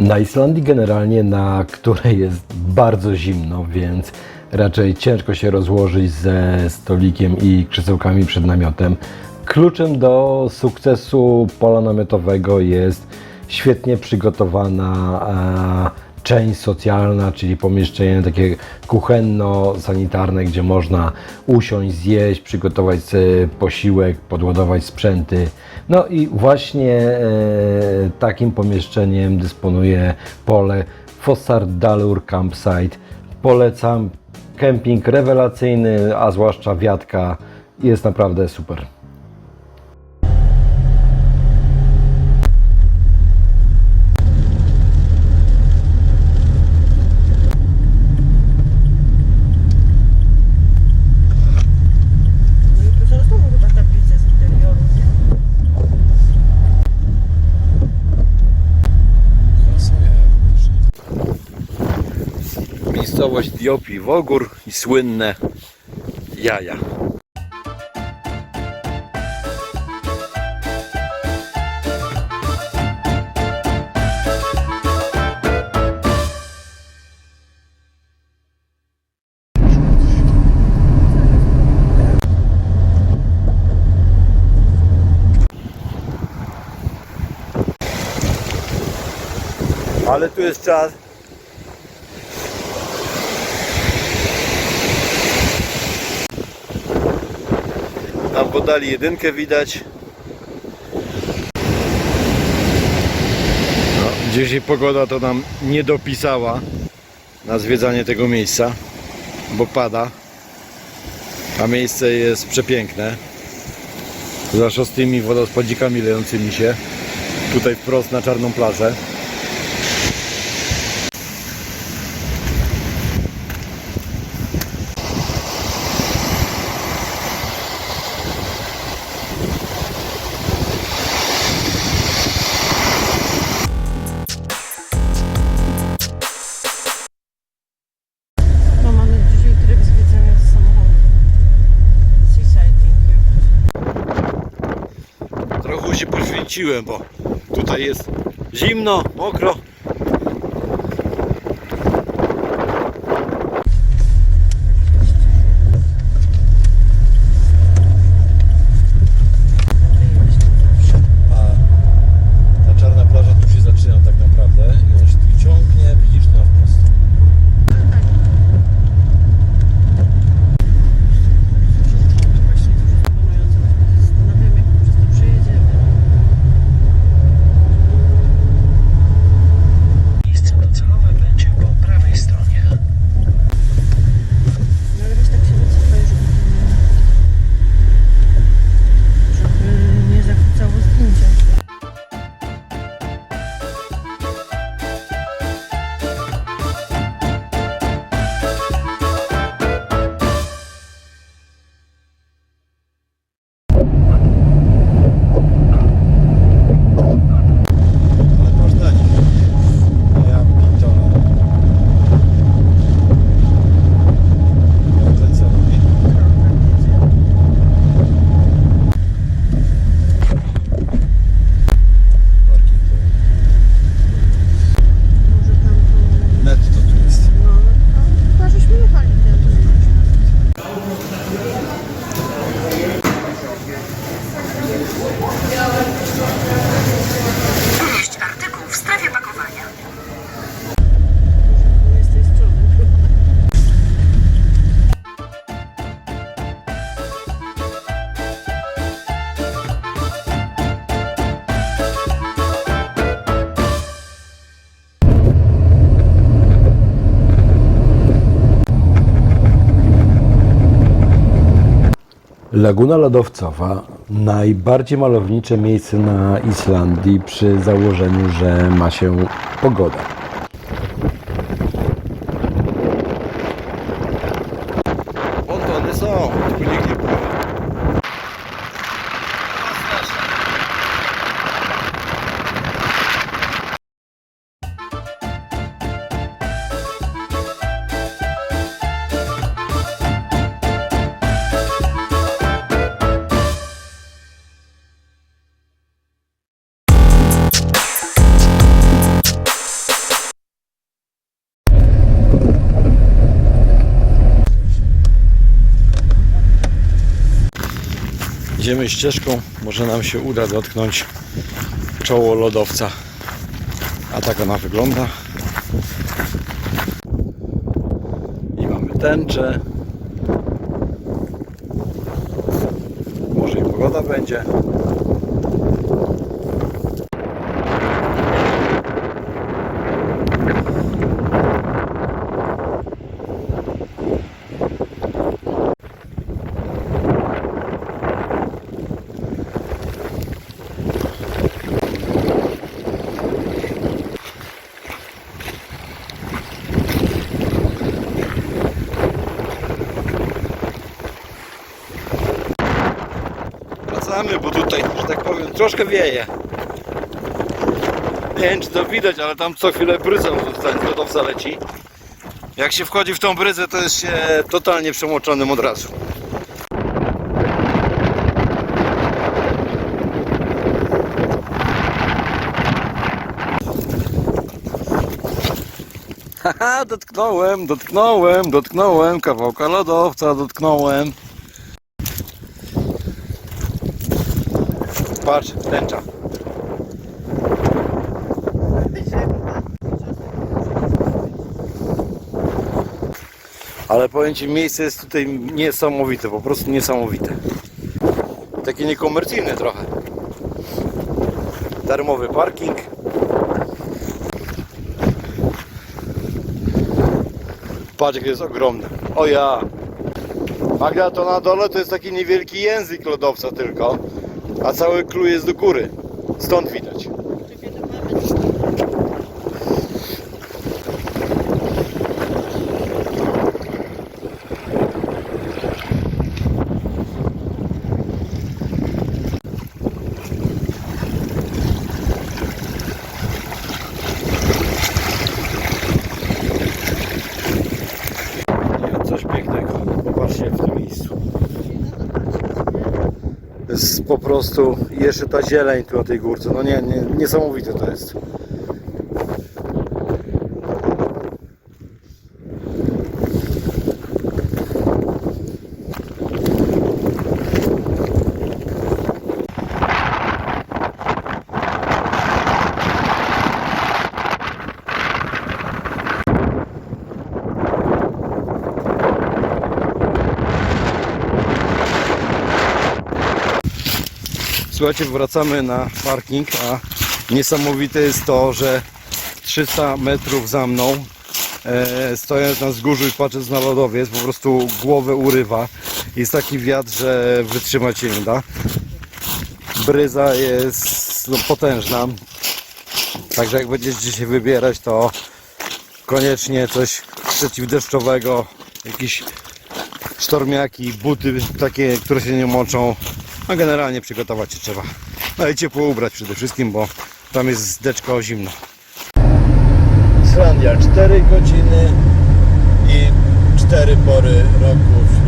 Na Islandii generalnie, na której jest bardzo zimno, więc raczej ciężko się rozłożyć ze stolikiem i krzesełkami przed namiotem. Kluczem do sukcesu pola namiotowego jest świetnie przygotowana e, część socjalna, czyli pomieszczenie takie kuchenno-sanitarne, gdzie można usiąść, zjeść, przygotować posiłek, podładować sprzęty. No i właśnie e, takim pomieszczeniem dysponuje pole Fossardalur Campsite. Polecam. Kemping rewelacyjny, a zwłaszcza wiatka jest naprawdę super. No i tu są znowu chyba tablice z interiorów, nie? Miejscowość Diopii Wogór i słynne jaja. Ale tu jest czas Tam podali jedynkę widać. No, dzisiaj pogoda to nam nie dopisała na zwiedzanie tego miejsca, bo pada. A miejsce jest przepiękne. Zwłaszcza z tymi wodospadikami lejącymi się. Tutaj wprost na czarną plażę. Się poświęciłem, bo tutaj jest zimno, mokro. Laguna Lodowcowa najbardziej malownicze miejsce na Islandii przy założeniu, że ma się pogoda. Idziemy ścieżką, może nam się uda dotknąć czoło lodowca. A tak ona wygląda. I mamy tęczę. Może i pogoda będzie. Bo tutaj, że tak powiem, troszkę wieje. Nie wiem, czy to widać, ale tam co chwilę bryza z lodowca leci. Jak się wchodzi w tą bryzę, to jest się totalnie przemoczonym od razu. Haha, dotknąłem, dotknąłem, dotknąłem, kawałka lodowca dotknąłem. Patrz, tęcza. Ale powiem Ci, miejsce jest tutaj niesamowite, po prostu niesamowite. Takie niekomercyjne trochę. Darmowy parking. Patrz, jak jest ogromny. O ja! Magda, to na dole to jest taki niewielki język lodowca tylko, a cały kluj jest do góry. Stąd widać. Coś pięknego. Popatrzcie w tym miejscu. To jest po prostu jeszcze ta zieleń tu na tej górce. No nie, nie niesamowite to jest. Słuchajcie, wracamy na parking, a niesamowite jest to, że 300 metrów za mną, e, stojąc na wzgórzu i patrząc na lodowiec, po prostu głowę urywa. Jest taki wiatr, że wytrzymać się nie da. Bryza jest no, potężna. Także jak będziecie się wybierać, to koniecznie coś przeciwdeszczowego, jakieś sztormiaki, buty takie, które się nie moczą. A generalnie przygotować się trzeba. No i ciepło ubrać przede wszystkim, bo tam jest zdeczko zimno. Islandia 4 godziny i 4 pory roku